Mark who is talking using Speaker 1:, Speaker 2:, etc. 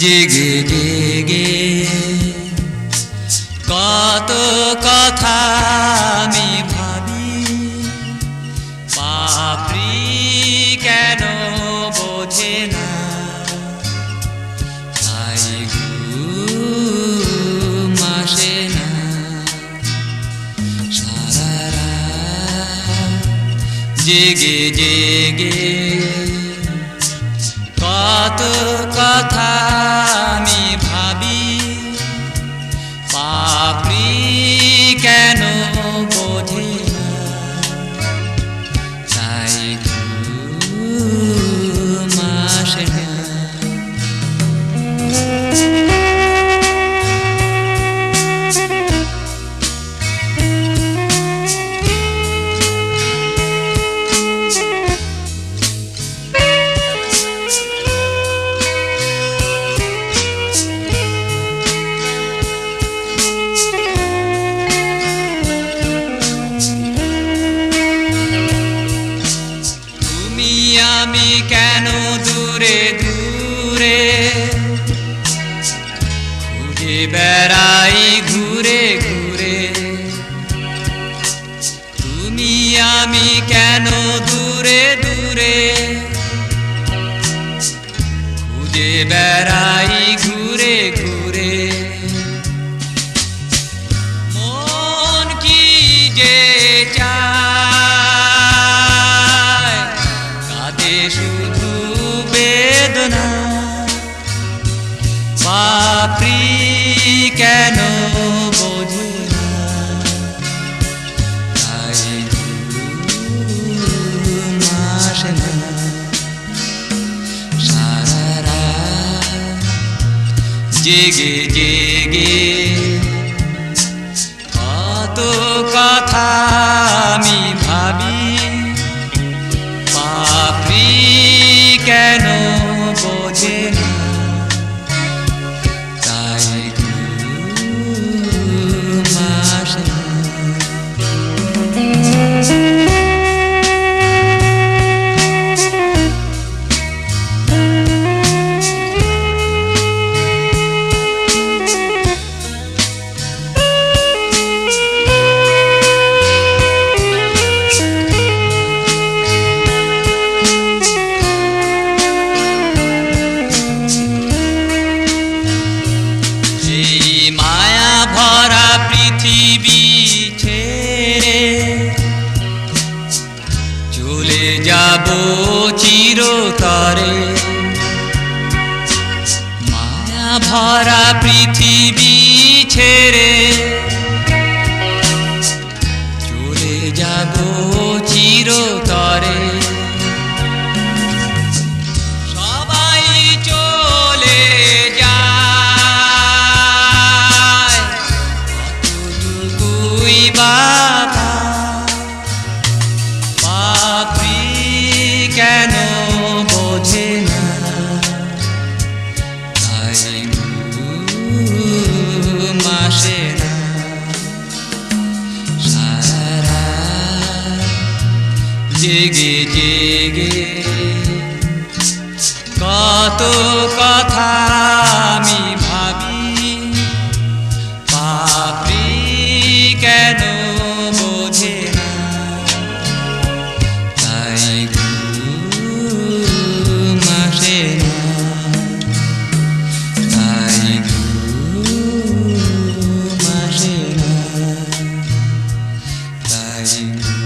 Speaker 1: জেগে জেগে। কত কথা আমি ভাবি পাপড়ি কেন বোঝে না। আসে না। সারা জেগে জেগে। কত কথা আমি কেন দূরে দূরে? খুঁজে বেড়াই ঘুরে ঘুরে। তুমি আমি কেন দূরে দূরে? খুঁজে বেড়াই ঘুরে ঘুরে। পাপড়ি কেন বোঝে তাই না জেগে জেগে কত কথা ভরা পৃথিবী ছেড়ে চলে যাব চিরতরে। মায়া ভরা পৃথিবী ছেড়ে জেগে জেগে। কত কথা আমি ভাবি পাপি কেন বোঝে না? তাই মাসে Thank তাই তাই